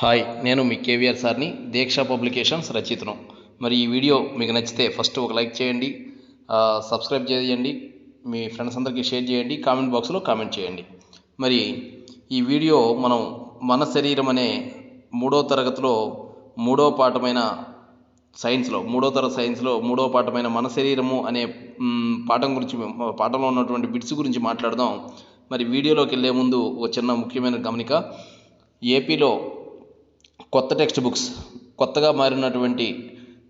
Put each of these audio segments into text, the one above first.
Hi నేను మీ కేవీఆర్ సార్ని దీక్ష publications రచితను మరి ఈ వీడియో మీకు నచ్చితే ఫస్ట్ ఒక లైక్ చేయండి సబ్స్క్రైబ్ చేయండి మీ ఫ్రెండ్స్ అందరికీ షేర్ చేయండి కామెంట్ బాక్స్లో కామెంట్ చేయండి. మరి ఈ వీడియో మనం మన శరీరం అనే మూడో తరగతిలో మూడో పాఠమైన సైన్స్లో మూడో తరగతి సైన్స్లో మూడో పాఠమైన మన శరీరము అనే పాఠం గురించి పాఠంలో ఉన్నటువంటి బిట్స్ గురించి మాట్లాడదాం. మరి వీడియోలోకి వెళ్ళే ముందు ఒక చిన్న ముఖ్యమైన గమనిక ఏపీలో కొత్త టెక్స్ట్ బుక్స్ కొత్తగా మారినటువంటి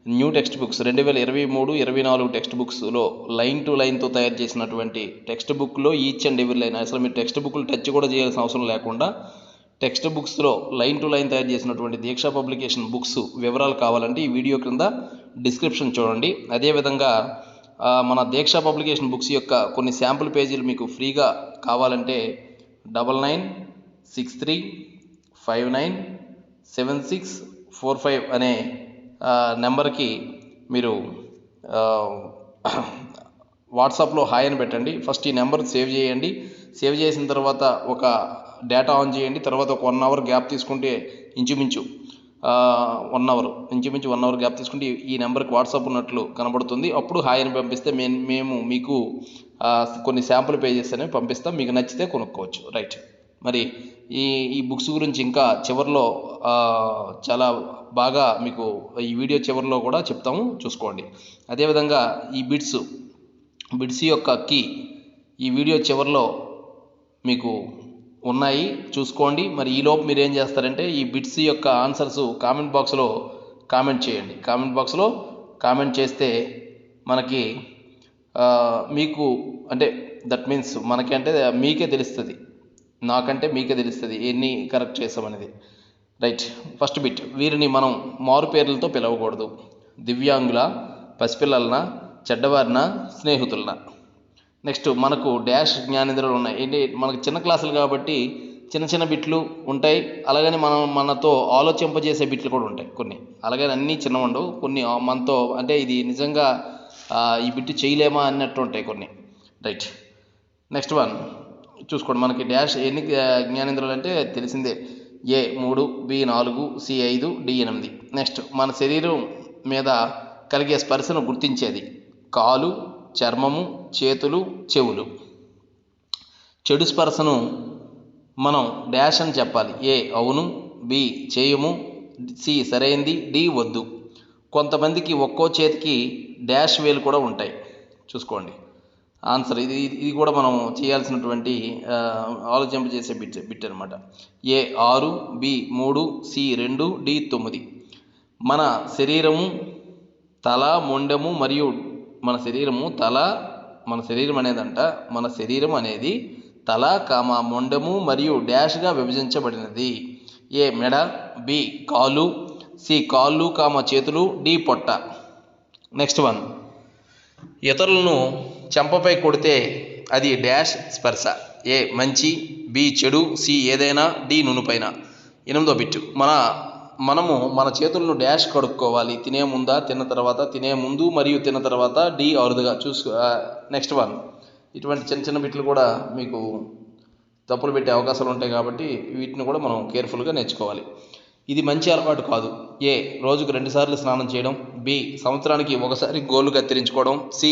న్యూ టెక్స్ట్ బుక్స్ రెండు వేల ఇరవై మూడు ఇరవై నాలుగు టెక్స్ట్ బుక్స్లో లైన్ టు లైన్తో తయారు చేసినటువంటి టెక్స్ట్ బుక్లో ఈచ్ అండ్ ఎవరి లైన్ అసలు మీరు టెక్స్ట్ బుక్లు టచ్ కూడా చేయాల్సిన అవసరం లేకుండా టెక్స్ట్ బుక్స్లో లైన్ టు లైన్ తయారు చేసినటువంటి దీక్ష పబ్లికేషన్ బుక్స్ వివరాలు కావాలంటే ఈ వీడియో క్రింద డిస్క్రిప్షన్ చూడండి. అదేవిధంగా మన దీక్ష పబ్లికేషన్ బుక్స్ యొక్క కొన్ని శాంపుల్ పేజీలు మీకు ఫ్రీగా కావాలంటే double nine six three five nine seven six four five అనే నెంబర్కి మీరు వాట్సాప్లో హాయ్ అని పెట్టండి. ఫస్ట్ ఈ నెంబర్ సేవ్ చేయండి. సేవ్ చేసిన తర్వాత ఒక డేటా ఆన్ చేయండి. తర్వాత ఒక వన్ అవర్ గ్యాప్ తీసుకుంటే ఇంచుమించు వన్ అవర్ ఇంచుమించు వన్ అవర్ గ్యాప్ తీసుకుంటే ఈ- నెంబర్కి వాట్సాప్ ఉన్నట్లు కనబడుతుంది. అప్పుడు హాయ్ అని పంపిస్తే మేము మేము మీకు కొన్ని శాంపుల్ పేజెస్ అనేవి పంపిస్తాం. మీకు నచ్చితే కొనుక్కోవచ్చు. రైట్. మరి ఈ ఈ బుక్స్ గురించి ఇంకా చివరిలో చాలా బాగా మీకు ఈ వీడియో చివరిలో కూడా చెప్తాము. చూసుకోండి. అదేవిధంగా ఈ బిట్స్ బిట్స్ యొక్క కీ ఈ వీడియో చివరిలో మీకు ఉన్నాయి. చూసుకోండి. మరి ఈలోపు మీరు ఏం చేస్తారంటే ఈ బిట్స్ యొక్క ఆన్సర్స్ కామెంట్ బాక్స్లో కామెంట్ చేయండి. కామెంట్ బాక్స్లో కామెంట్ చేస్తే మనకి మీకు అంటే దట్ మీన్స్ మనకి అంటే మీకే తెలుస్తుంది. నాకంటే మీకే తెలుస్తుంది ఎన్ని కరెక్ట్ చేసామనేది రైట్ ఫస్ట్ బిట్ వీరిని మనం మారు పేర్లతో పిలవకూడదు. దివ్యాంగుల పసిపిల్లలన చెడ్డవారిన స్నేహితులన. నెక్స్ట్ మనకు డాష్ జ్ఞానేంద్రాలు ఉన్నాయి. ఏంటి? మనకు చిన్న క్లాసులు కాబట్టి చిన్న చిన్న బిట్లు ఉంటాయి. అలాగని మనం మనతో ఆలోచింపజేసే బిట్లు కూడా ఉంటాయి కొన్ని. అలాగని అన్నీ చిన్న ఉండవు. కొన్ని మనతో అంటే ఇది నిజంగా ఈ బిట్టు చేయలేమా అన్నట్టు ఉంటాయి కొన్ని. రైట్ నెక్స్ట్ వన్ చూసుకోండి. మనకి డాష్ ఎన్ని జ్ఞానేంద్రియాలు అంటే తెలిసిందే. ఏ మూడు బి నాలుగు సి ఐదు డి ఎనిమిది. నెక్స్ట్ మన శరీరం మీద కలిగే స్పర్శను గుర్తించేది. కాలు చర్మము చేతులు చెవులు. చెడు స్పర్శను మనం డాష్ అని చెప్పాలి. ఏ అవును బి చేయము సి సరైంది డి వద్దు. కొంతమందికి ఒక్కో చేతికి డాష్ వేలు కూడా ఉంటాయి. చూసుకోండి. ఆన్సర్. ఇది ఇది కూడా మనం చేయాల్సినటువంటి ఆలోచింప చేసే బిట్ బిట్ అనమాట ఏ ఆరు బి మూడు సి రెండు డి తొమ్మిది. మన శరీరము తల మొండెము మరియు మన శరీరము తల మన శరీరం అనేదంట. మన శరీరం అనేది తల కామ మొండెము మరియు డాష్గా విభజించబడినది. ఏ మెడ బి కాలు సి కాళ్ళు కామ చేతులు డి పొట్ట. Next one. ఇతరులను చెంపపై కొడితే అది డాష్ స్పర్శ. ఏ మంచి బి చెడు సి ఏదైనా డి నునుపైన. ఎనిమిదో బిట్టు. మన మనము మన చేతులను డాష్ కడుక్కోవాలి. తినే ముందా తిన్న తర్వాత తినే ముందు మరియు తిన్న తర్వాత డి అరుదుగా చూసుకో నెక్స్ట్ వన్. ఇటువంటి చిన్న చిన్న బిట్లు కూడా మీకు తప్పులు పెట్టే అవకాశాలు ఉంటాయి కాబట్టి వీటిని కూడా మనం కేర్ఫుల్గా నేర్చుకోవాలి. ఇది మంచి అలవాటు కాదు. ఏ రోజుకు రెండుసార్లు స్నానం చేయడం బి సంవత్సరానికి ఒకసారి గోళ్ళు కత్తిరించుకోవడం సి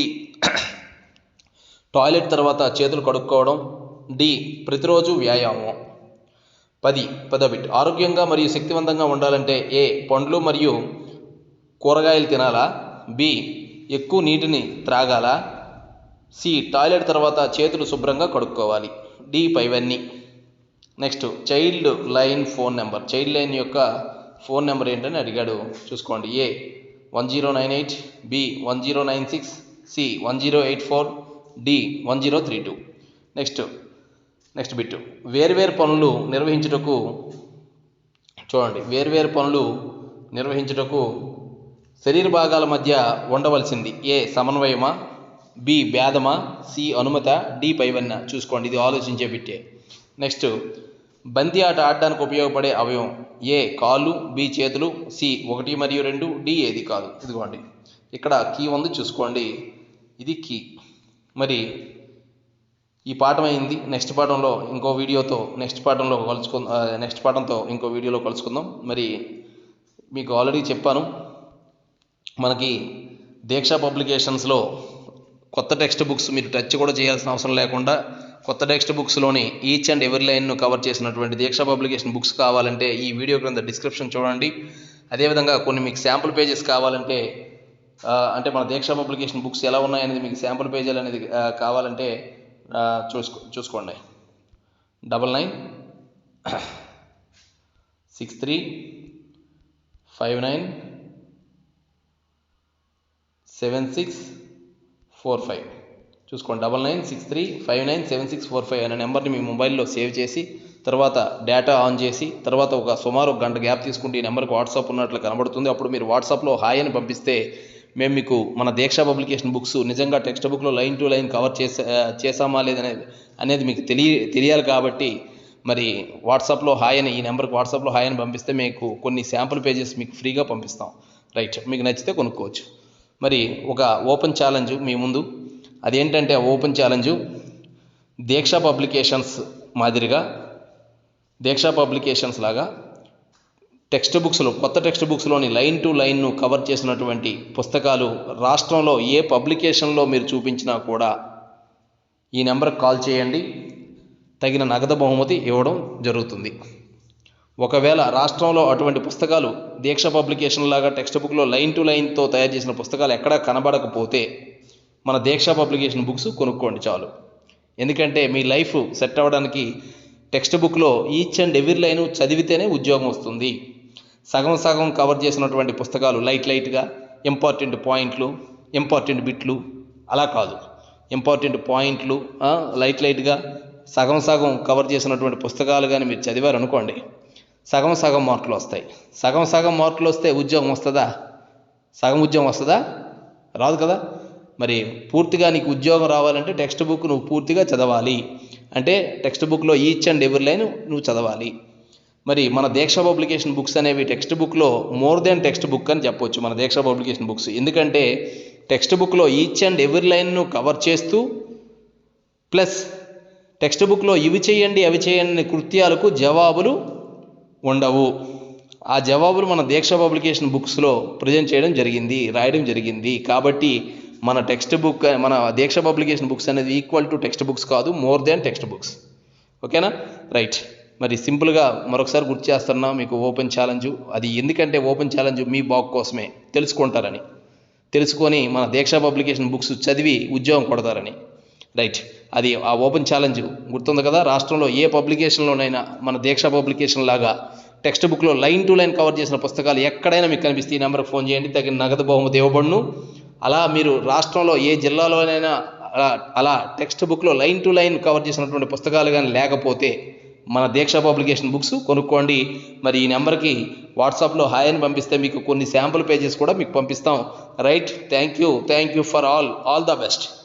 టాయిలెట్ తర్వాత చేతులు కడుక్కోవడం. డి. ప్రతిరోజు వ్యాయామం. పది. పదబిట్. ఆరోగ్యంగా మరియు శక్తివంతంగా ఉండాలంటే ఏ. పండ్లు మరియు కూరగాయలు తినాలా? బి. ఎక్కువ నీటిని త్రాగాల? సి. టాయిలెట్ తర్వాత చేతులు శుభ్రంగా కడుక్కోవాలి. డి. పైవన్నీ. Next child line phone number. Child line యొక్క ఫోన్ నెంబర్ ఏంటని అడిగాడు. చూసుకోండి. A. One zero nine eight B. One zero nine six C. One zero eight four D one zero three two next next bit వేర్వేరు పనులు నిర్వహించుటకు చూడండి. వేర్వేరు పనులు నిర్వహించుటకు శరీర భాగాల మధ్య ఉండవలసింది. ఏ సమన్వయమా? బి భేదమా? సి అనుమత? డి పైవన్న చూసుకోండి ఇది ఆలోచించే బిట్టే. నెక్స్ట్ బంతి ఆట ఆడడానికి ఉపయోగపడే అవయవం. ఏ కాళ్ళు బి చేతులు సి ఒకటి మరియు రెండు డి ఏది కాదు. ఇదిగోండి. ఇక్కడ కీ ఉంది చూసుకోండి. ఇది కీ. మరి ఈ పాఠం అయింది. నెక్స్ట్ పాఠంలో ఇంకో వీడియోతో నెక్స్ట్ పాఠంలో కలుసుకు నెక్స్ట్ పాఠంతో ఇంకో వీడియోలో కలుసుకుందాం. మరి మీకు ఆల్రెడీ చెప్పాను మనకి దీక్ష పబ్లికేషన్స్లో కొత్త టెక్స్ట్ బుక్స్ మీరు టచ్ కూడా చేయాల్సిన అవసరం లేకుండా కొత్త టెక్స్ట్ బుక్స్లోని ఈచ్ అండ్ ఎవరి లైన్ను కవర్ చేసినటువంటి దీక్ష పబ్లికేషన్ బుక్స్ కావాలంటే ఈ వీడియో క్రింద డిస్క్రిప్షన్ చూడండి. అదేవిధంగా కొన్ని మీకు శాంపుల్ పేజెస్ కావాలంటే అంటే మన దీక్ష పబ్లికేషన్ బుక్స్ ఎలా ఉన్నాయనేది మీకు శాంపుల్ పేజీలు అనేది కావాలంటే చూసుకో చూసుకోండి. Double nine six three five nine seven six four five. చూసుకోండి double nine six three five nine seven six four five అనే నెంబర్ని మీ మొబైల్లో సేవ్ చేసి తర్వాత డేటా ఆన్ చేసి తర్వాత ఒక సుమారు ఒక గంట గ్యాప్ తీసుకుంటే ఈ నెంబర్కి వాట్సాప్ ఉన్నట్లు కనబడుతుంది. అప్పుడు మీరు వాట్సాప్లో హాయ్ అని పంపిస్తే మేము మీకు మన దీక్ష పబ్లికేషన్ బుక్స్ నిజంగా టెక్స్ట్ బుక్లో లైన్ టు లైన్ కవర్ చేసా చేసామా లేదనేది అనేది మీకు తెలియ తెలియాలి కాబట్టి మరి వాట్సాప్లో హాయ్ అని ఈ నెంబర్కి వాట్సాప్లో హాయ్ అని పంపిస్తే మీకు కొన్ని శాంపుల్ పేజెస్ మీకు ఫ్రీగా పంపిస్తాం. రైట్ మీకు నచ్చితే కొనుక్కోవచ్చు. మరి ఒక ఓపెన్ ఛాలెంజ్ మీ ముందు. అదేంటంటే ఆ ఓపెన్ ఛాలెంజు దీక్ష పబ్లికేషన్స్ మాదిరిగా దీక్ష పబ్లికేషన్స్ లాగా టెక్స్ట్ బుక్స్లో కొత్త టెక్స్ట్ బుక్స్లోని లైన్ టు లైన్ను కవర్ చేసినటువంటి పుస్తకాలు రాష్ట్రంలో ఏ పబ్లికేషన్లో మీరు చూపించినా కూడా ఈ నెంబర్కి కాల్ చేయండి. తగిన నగదు బహుమతి ఇవ్వడం జరుగుతుంది. ఒకవేళ రాష్ట్రంలో అటువంటి పుస్తకాలు దీక్ష పబ్లికేషన్ లాగా టెక్స్ట్ బుక్లో లైన్ టు లైన్తో తయారు చేసిన పుస్తకాలు ఎక్కడా కనబడకపోతే మన దీక్ష పబ్లికేషన్ బుక్స్ కొనుక్కోండి చాలు. ఎందుకంటే మీ లైఫ్ సెట్ అవ్వడానికి టెక్స్ట్ బుక్లో ఈచ్ అండ్ ఎవ్రీ లైన్ చదివితేనే ఉద్యోగం వస్తుంది. సగం సగం కవర్ చేసినటువంటి పుస్తకాలు లైట్ లైట్గా ఇంపార్టెంట్ పాయింట్లు ఇంపార్టెంట్ బిట్లు అలా కాదు. ఇంపార్టెంట్ పాయింట్లు లైట్ లైట్గా సగం సగం కవర్ చేసినటువంటి పుస్తకాలు కానీ మీరు చదివారనుకోండి సగం సగం మార్కులు వస్తాయి. సగం సగం మార్కులు వస్తే ఉద్యోగం వస్తుందా? సగం ఉద్యోగం వస్తుందా? రాదు కదా. మరి పూర్తిగా నీకు ఉద్యోగం రావాలంటే టెక్స్ట్ బుక్ నువ్వు పూర్తిగా చదవాలి. అంటే టెక్స్ట్ బుక్లో ఈచ్ అండ్ ఎవరి లైన్ నువ్వు చదవాలి. మరి మన దీక్ష పబ్లికేషన్ బుక్స్ అనేవి టెక్స్ట్ బుక్లో మోర్ దెన్ టెక్స్ట్ బుక్ అని చెప్పొచ్చు మన దీక్ష పబ్లికేషన్ బుక్స్. ఎందుకంటే టెక్స్ట్ బుక్లో ఈచ్ అండ్ ఎవరి లైన్ను కవర్ చేస్తూ ప్లస్ టెక్స్ట్ బుక్లో ఇవి చేయండి అవి చేయండి కృత్యాలకు జవాబులు ఉండవు. ఆ జవాబులు మన దీక్ష పబ్లికేషన్ బుక్స్లో ప్రజెంట్ చేయడం జరిగింది రాయడం జరిగింది. కాబట్టి మన టెక్స్ట్ బుక్ మన దీక్ష పబ్లికేషన్ బుక్స్ అనేది ఈక్వల్ టు టెక్స్ట్ బుక్స్ కాదు మోర్ దెన్ టెక్స్ట్ బుక్స్ ఓకేనా? రైట్. మరి సింపుల్గా మరొకసారి గుర్తు చేస్తున్నా మీకు ఓపెన్ ఛాలెంజ్. అది ఎందుకంటే ఓపెన్ ఛాలెంజ్ మీ బాగు కోసమే. తెలుసుకుంటారని. తెలుసుకొని మన దీక్షా పబ్లికేషన్ బుక్స్ చదివి ఉద్యోగం కొడతారని. రైట్. అది ఆ ఓపెన్ ఛాలెంజ్ గుర్తుంది కదా? రాష్ట్రంలో ఏ పబ్లికేషన్లోనైనా మన దీక్షా పబ్లికేషన్ లాగా టెక్స్ట్ బుక్లో లైన్ టు లైన్ కవర్ చేసిన పుస్తకాలు ఎక్కడైనా మీకు కనిపిస్తే ఈ నెంబర్కి ఫోన్ చేయండి. తగిన నగదు బహుమతి ఇవ్వబడును. అలా మీరు రాష్ట్రంలో ఏ జిల్లాలోనైనా అలా అలా టెక్స్ట్ బుక్లో లైన్ టు లైన్ కవర్ చేసినటువంటి పుస్తకాలు కానీ లేకపోతే మన దీక్ష పబ్లికేషన్ బుక్స్ కొనుక్కోండి. మరి ఈ నెంబర్కి వాట్సాప్లో హాయ్ అని పంపిస్తే మీకు కొన్ని శాంపుల్ పేజెస్ కూడా మీకు పంపిస్తాం. Right? Thank you thank you for all. All the best.